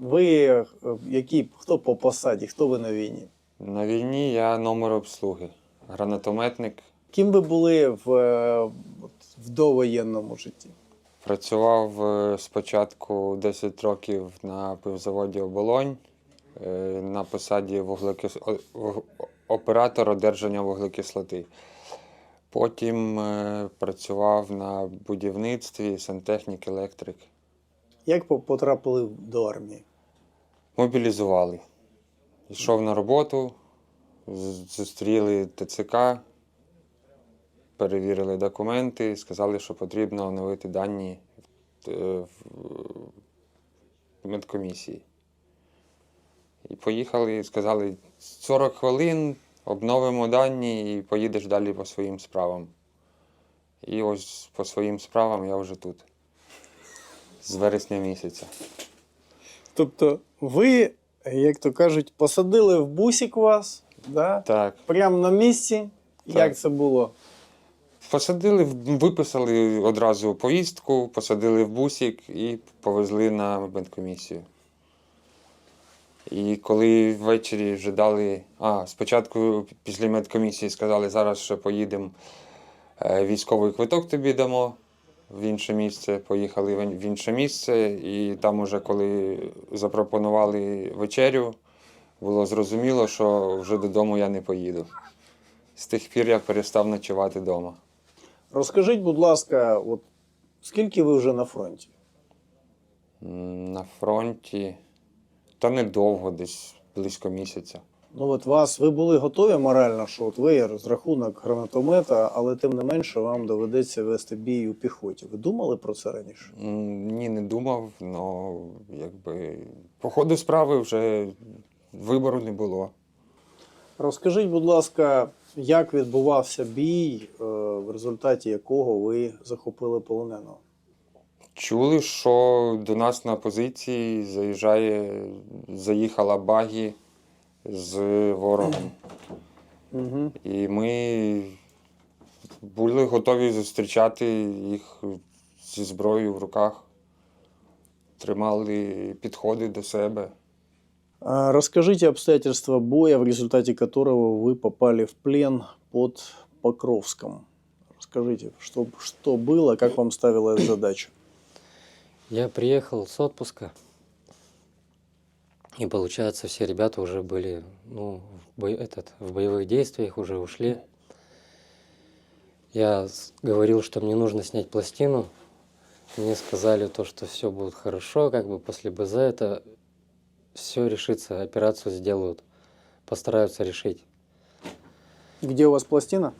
Ви е, які, хто по посаді, хто ви на війні? На війні я номер обслуги, гранатометник. Ким ви були в, е, в довоєнному житті? Працював е, спочатку 10 років на пивзаводі Оболонь на посаді вуглекис... оператор одержання вуглекислоти. Потім працював на будівництві, сантехнік, електрик. Як потрапили до армії? Мобілізували. Йшов на роботу, зустріли ТЦК, перевірили документи, сказали, що потрібно оновити дані е, в медкомісії. І поїхали, сказали, 40 хвилин, обновимо дані і поїдеш далі по своїм справам. І ось по своїм справам я вже тут. З вересня місяця. Тобто, ви, як то кажуть, посадили в бусик вас, да? Так. прямо на місці. Як це було? Посадили, виписали одразу повістку, посадили в бусик і повезли на медкомісію. І коли ввечері вже дали. А, спочатку після медкомісії сказали, зараз ще поїдемо, е, військовий квиток тобі дамо в інше місце. Поїхали в інше місце, і там уже коли запропонували вечерю, було зрозуміло, що вже додому я не поїду. З тих пір я перестав ночувати вдома. Розкажіть, будь ласка, от скільки ви вже на фронті? На фронті. Та недовго, десь близько місяця. Ну от вас ви були готові морально, що от ви є розрахунок гранатомета, але тим не менше вам доведеться вести бій у піхоті. Ви думали про це раніше? Ні, не думав, але якби по ходу справи вже вибору не було. Розкажіть, будь ласка, як відбувався бій, е, в результаті якого ви захопили полоненого? Чули, що до нас на позиції заїжджає, заїхала багі з ворогом. Угу. І ми були готові зустрічати їх зі зброєю в руках, тримали підходи до себе. Расскажите обстоятельства боя, в результате которого вы попали в плен под Покровском. Расскажите, что, что было, как вам ставилась задача? Я приехал с отпуска, и получается, все ребята уже были ну, в, бой- этот, в боевых действиях, уже ушли. Я говорил, что мне нужно снять пластину. Мне сказали то, что все будет хорошо, как бы после БЗ это все решится, операцию сделают, постараются решить. Где у вас пластина?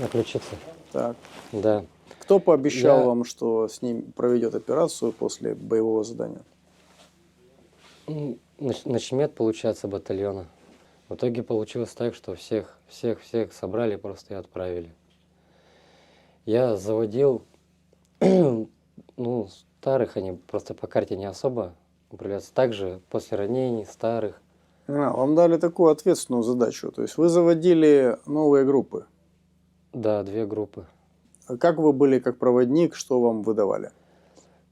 На ключице. Так. Да. Кто пообещал Я- вам, что с ним проведет операцию после боевого задания? Начмет, получается, батальона. В итоге получилось так, что всех, всех, всех собрали просто и отправили. Я заводил, ну, старых, они просто по карте не особо управляются. Также после ранений, старых. А, вам дали такую ответственную задачу. То есть вы заводили новые группы. Да, две группы. А Как вы были как проводник, что вам выдавали?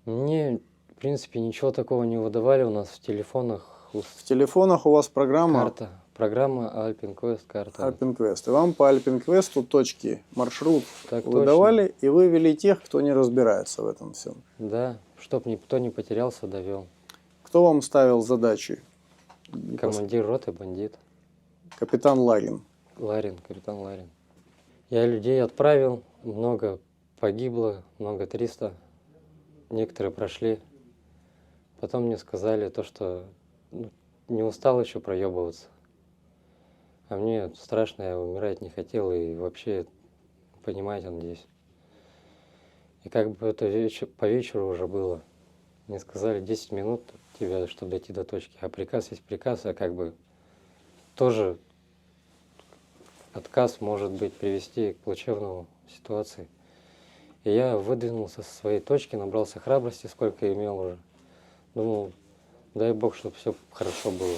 Мне, в принципе, ничего такого не выдавали у нас в телефонах. У- В телефонах у вас программа Карта. Программа Alpine Quest карта. Alpine Quest. И вам по Alpine Quest точки, маршрут Так выдавали, и вы вели тех, кто не разбирается в этом всем. Да, чтоб никто не потерялся, довел. Кто вам ставил задачи? Командир роты бандит. Капитан Лагин. Ларин, капитан Ларин. Я людей отправил, много погибло, много 300. Некоторые прошли. Потом мне сказали то, что не устал еще проебываться. А мне страшно, я умирать не хотел и вообще, понимаете, он здесь. И как бы это вечер, по вечеру уже было. Мне сказали 10 минут тебе, чтобы дойти до точки. А приказ есть приказ, а как бы тоже отказ может быть привести к плачевному ситуации. И я выдвинулся со своей точки, набрался храбрости, сколько имел уже. Думал, дай бог, чтобы все хорошо было.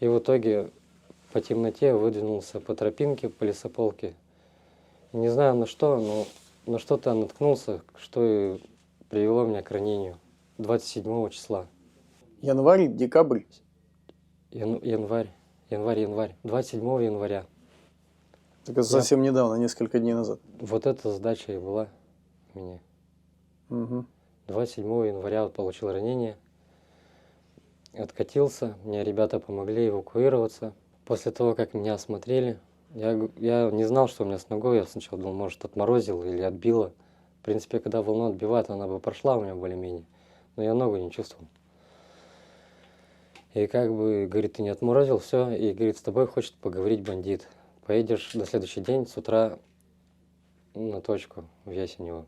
И в итоге по темноте выдвинулся по тропинке, по лесополке. Не знаю на что, но на что-то наткнулся, что и привело меня к ранению 27 числа. Январь, декабрь. Ян- январь, январь, январь. 27 января. Так это совсем недавно, несколько дней назад. Вот эта задача и была у меня. Мгм. 27 января вот получил ранение. Откатился, мне ребята помогли эвакуироваться. После того, как меня осмотрели, я, я не знал, что у меня с ногой. Я сначала думал, может, отморозил или отбило. В принципе, когда волну отбивает, она бы прошла у меня более-менее. Но я ногу не чувствовал. И как бы, говорит, ты не отморозил, все. И говорит, с тобой хочет поговорить бандит. Поедешь на следующий день с утра на точку в Ясенево.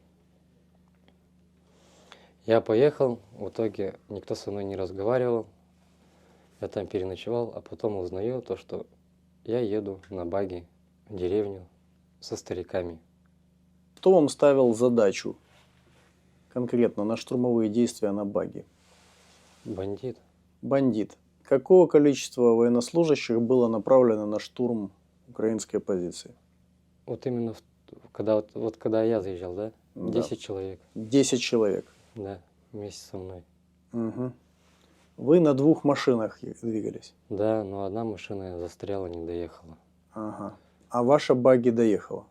Я поехал, в итоге никто со мной не разговаривал. Я там переночевал, а потом узнаю то, что я еду на баги в деревню со стариками. Кто вам ставил задачу конкретно на штурмовые действия на баге? Бандит. Бандит. Какого количества военнослужащих было направлено на штурм украинской позиции? Вот именно в- когда, вот, вот когда я заезжал, да? Да. 10 человек, 10 человек. Да, вместе со мной. Мгм. Вы на двух машинах двигались. Да, но одна машина застряла, не доехала. Ага. А ваша баги доехала.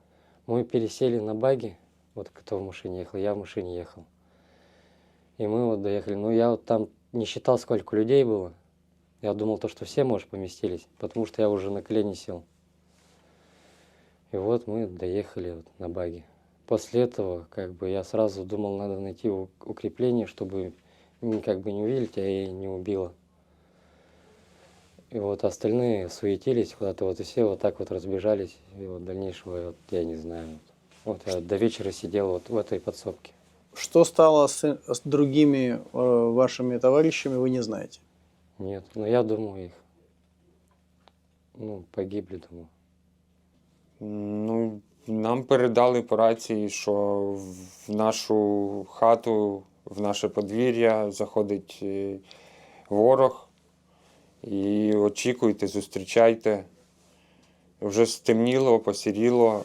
Мы пересели на баги, вот кто в машине ехал, я в машине ехал. И мы вот доехали. Ну, я вот там не считал, сколько людей было. Я думал, то, что все, может, поместились, потому что я уже на колени сел. И вот мы доехали вот на баги. После этого, как бы, я сразу думал, надо найти укрепление, чтобы как бы не увидели тебя и не убило. И вот остальные суетились куда-то, вот и все вот так вот разбежались. И вот дальнейшего вот, я не знаю. Вот я до вечера сидел вот в этой подсобке. Что стало с, с другими э, вашими товарищами, вы не знаете. Нет, но я думаю их. Ну, погибли, думаю. Ну, нам передали по рації, що в нашу хату, в наше подвір'я заходить е, ворог. І очікуйте, зустрічайте. Вже стемніло, посіріло.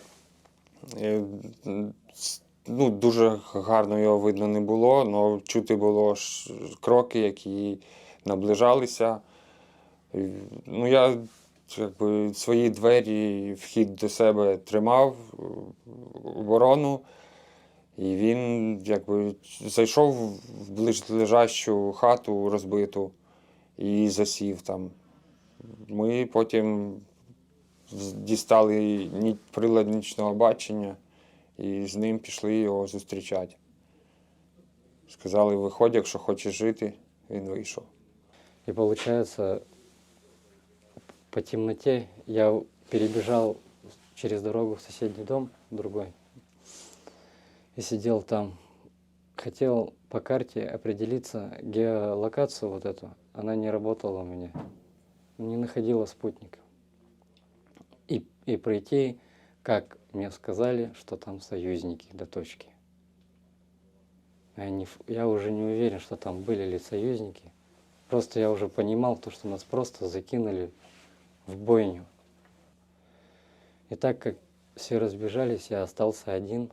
Е, Ну, дуже гарно його видно не було, але чути було кроки, які наближалися. Ну, я якби, свої двері, вхід до себе тримав, оборону. І він якби, зайшов в ближлежащу хату розбиту і засів там. Ми потім дістали прилад нічного бачення і з ним пішли його зустрічати. Сказали, виходь, якщо хочеш жити, він вийшов. И получается, по темноте я перебежал через дорогу в соседний дом, другой, и сидел там. Хотел по карте определиться геолокацию вот эту. Она не работала у меня. Не находила спутника. И, и пройти, как мне сказали, что там союзники до точки. Я, не, я уже не уверен, что там были ли союзники. Просто я уже понимал то, что нас просто закинули в бойню. И так как все разбежались, я остался один.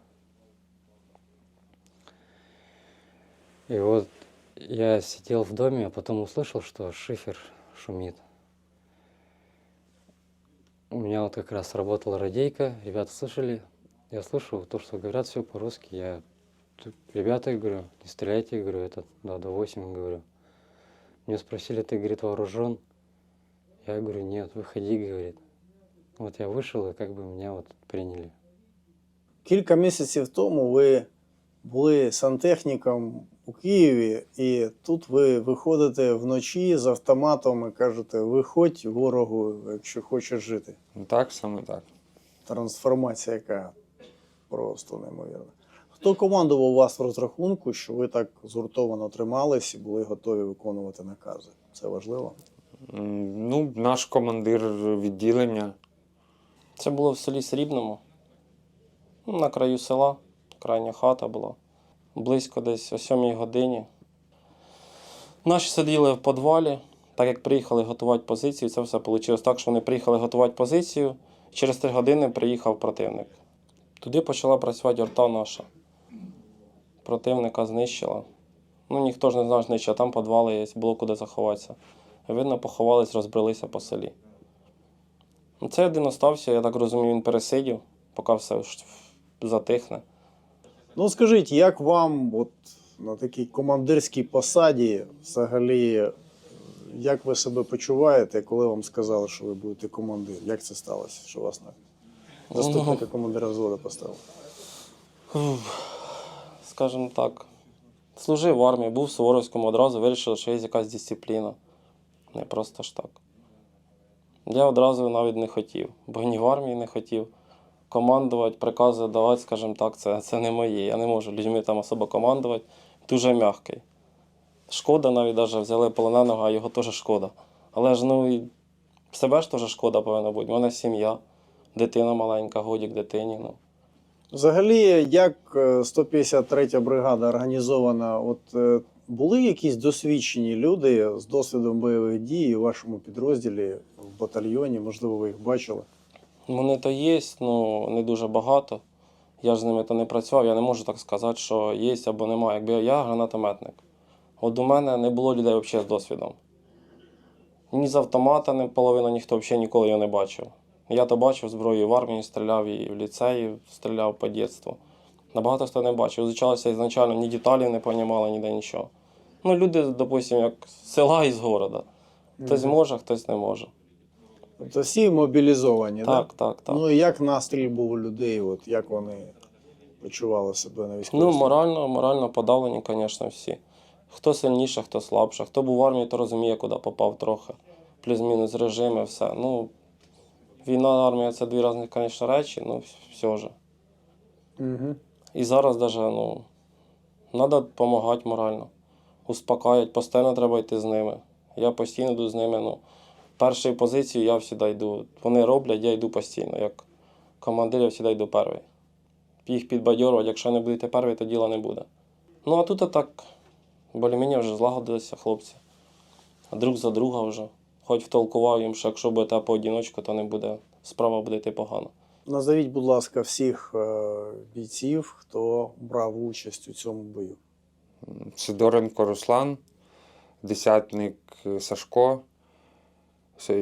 И вот я сидел в доме, а потом услышал, что шифер шумит. У меня вот как раз работала радейка, ребята слышали. Я слышу то, что говорят все по-русски. Я ребята, говорю, не стреляйте, говорю, это да, до 8, говорю. Мне спросили, ты, говорит, вооружен? Я говорю, нет, выходи, говорит. Вот я вышел, и как бы меня вот приняли. Кілька місяців тому ви були сантехніком у Києві, і тут ви виходите вночі з автоматом і кажете: виходь ворогу, якщо хочеш жити. Ну, Так, саме так. Трансформація, яка просто неймовірна. Хто командував вас в розрахунку, що ви так згуртовано тримались і були готові виконувати накази? Це важливо. Ну, наш командир відділення. Це було в селі Срібному, ну, на краю села, крайня хата була. Близько десь о 7 годині. Наші сиділи в підвалі, так як приїхали готувати позицію, це все вийшло так, що вони приїхали готувати позицію. Через 3 години приїхав противник. Туди почала працювати орта наша. Противника знищила. Ну ніхто ж не знає, що там підвали є, було куди заховатися. Видно, поховались, розбрелися по селі. Ну, Цей один остався, я так розумію, він пересидів, поки все затихне. Ну скажіть, як вам от на такій командирській посаді взагалі, як ви себе почуваєте, коли вам сказали, що ви будете командир? Як це сталося, що вас на заступника командира взводу поставили? скажімо так, служив в армії, був в Суворовському, одразу вирішив, що є якась дисципліна. Не просто ж так. Я одразу навіть не хотів, бо ні в армії не хотів. Командувати, прикази давати, скажімо так, це, це не моє. Я не можу людьми там особо командувати. Дуже м'який. Шкода навіть даже взяли полоненого, а його теж шкода. Але ж ну і себе ж теж шкода повинна бути. У мене сім'я, дитина маленька, годік дитині. Ну. Взагалі, як е, 153 бригада організована? От е, були якісь досвідчені люди з досвідом бойових дій у вашому підрозділі в батальйоні? Можливо, ви їх бачили? Вони то є, ну не дуже багато. Я ж з ними то не працював, я не можу так сказати, що є або немає. Якби я гранатометник. От у мене не було людей взагалі з досвідом. Ні з автомата, ні половина ніхто взагалі ніколи його не бачив. Я то бачив зброю в армії, стріляв і в ліцеї, стріляв по дитинству. Набагато хто не бачив. Зустрічалися ізначально, ні деталей не розуміли, ніде нічого. Ну, люди, допустимо, як з села і з города. Хтось може, хтось не може. Тобто всі мобілізовані, Так, так, так. Ну і як настрій був у людей? От як вони почували себе на військовій? Ну, морально, морально подавлені, звісно, всі. Хто сильніше, хто слабше. Хто був в армії, то розуміє, куди попав трохи. Плюс-мінус режими, все. Ну, війна, армія це дві різні, звісно, речі, ну все ж. Мгм. І зараз навіть, ну, треба допомагати морально. Успокаивати, постійно треба йти з ними. Я постійно йду з ними. Ну, першою позицію я завжди йду. Вони роблять, я йду постійно. Як командир, я завжди йду перший. Їх підбадьорувати, якщо не будете перший, то діла не буде. Ну, а тут так, більш-менш вже злагодилися хлопці. Друг за друга вже. Хоч втолкував їм, що якщо будете поодіночку, то не буде, справа буде йти погано. Назовіть, будь ласка, всіх е, бійців, хто брав участь у цьому бою. Сидоренко Руслан, десятник Сашко і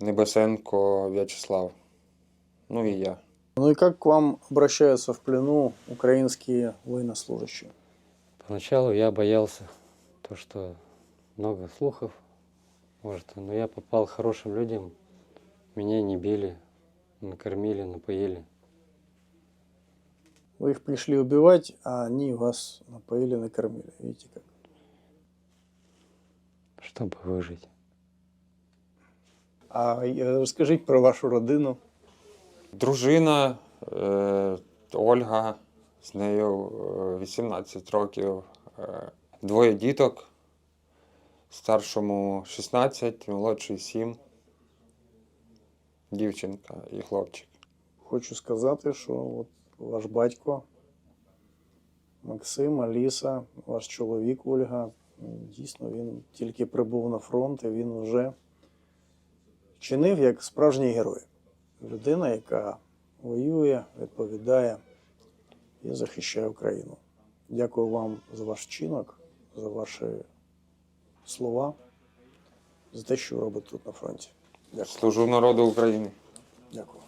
Небесенко В'ячеслав. Ну і я. Ну и как к вам обращаются в плену украинские военнослужащие? Поначалу я боялся, то, что много слухов, может, но я попал к хорошим людям, меня не били, накормили, напоили. Вы их пришли убивать, а они вас напоили, накормили. Видите как? чтобы выжить. А е, розкажіть про вашу родину. Дружина е, Ольга, з нею е, 18 років, е, двоє діток, старшому 16, молодший 7, дівчинка і хлопчик. Хочу сказати, що от ваш батько Максим, Аліса, ваш чоловік Ольга, дійсно, він тільки прибув на фронт, і він вже чинив як справжній герой. Людина, яка воює, відповідає і захищає Україну. Дякую вам за ваш вчинок, за ваші слова, за те, що ви робите тут на фронті. Дякую. Служу народу України. Дякую.